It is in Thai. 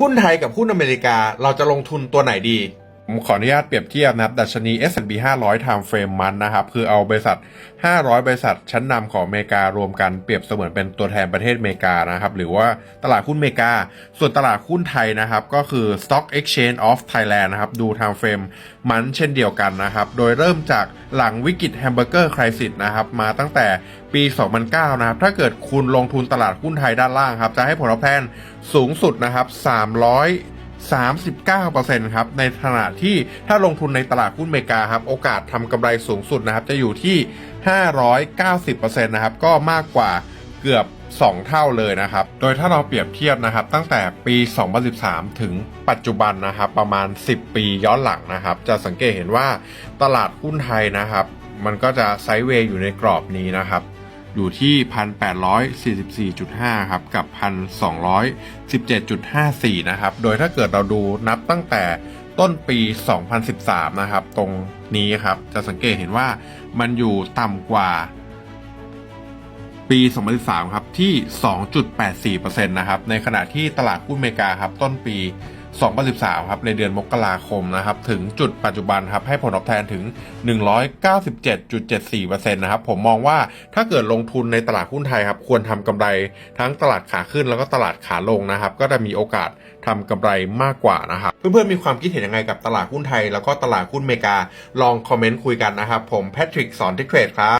หุ้นไทยกับหุ้นอเมริกาเราจะลงทุนตัวไหนดี ผมขออนุญาตเปรียบเทียบนะครับ ดัชนี S&P 500 Time Frame มันนะครับ คือเอาบริษัท 500 บริษัทชั้นนำของอเมริการวมกันเปรียบเสมือนเป็นตัวแทนประเทศอเมริกานะครับ หรือว่าตลาดหุ้นอเมริกา ส่วนตลาดหุ้นไทยนะครับ ก็คือ Stock Exchange of Thailand นะครับ ดู Time Frame มันเช่นเดียวกันนะครับ โดยเริ่มจากหลังวิกฤตแฮมเบอร์เกอร์คริสิสนะครับ มาตั้งแต่ปี 2009 นะครับ ถ้าเกิดคุณลงทุนตลาดหุ้นไทยด้านล่างครับ จะให้ผลตอบแทนสูงสุดนะครับ300 39%ครับในขณะที่ถ้าลงทุนในตลาดหุ้นอเมริกาครับโอกาสทำกำไรสูงสุดนะครับจะอยู่ที่ 590%นะครับก็มากกว่าเกือบ 2 เท่าเลยนะครับ โดยถ้าเราเปรียบเทียบนะครับ ตั้งแต่ปี 2013 ถึงปัจจุบันนะครับ ประมาณ 10 ปีย้อนหลังนะครับ จะสังเกตเห็นว่าตลาดหุ้นไทยนะครับ มันก็จะไซด์เวย์อยู่ในกรอบนี้นะครับ อยู่ที่ 1,844.5 ครับ กับ 1,217.54 นะครับ โดยถ้าเกิดเราดูนับตั้งแต่ต้นปี 2013 นะครับ ตรงนี้ครับ จะสังเกตเห็นว่ามันอยู่ต่ำกว่าปี 2013 ครับ ที่ 2.84%นะครับ ในขณะที่ตลาดหุ้นอเมริกาครับ ต้นปี 2013 ครับในเดือนมกราคมนะครับถึงจุดปัจจุบันครับให้ผลตอบแทนถึง 197.74%นะครับผมมองว่าถ้าเกิดลงทุนในตลาดหุ้นไทยครับควรทำกำไรทั้งตลาดขาขึ้นแล้วก็ตลาดขาลงนะครับก็จะมีโอกาสทำกำไรมากกว่านะครับเพื่อนๆมีความคิดเห็นยังไงกับตลาดหุ้นไทย แล้วก็ตลาดหุ้นเมกาลองคอมเมนต์คุยกันนะครับผมแพทริกสอนทิเทรดครับ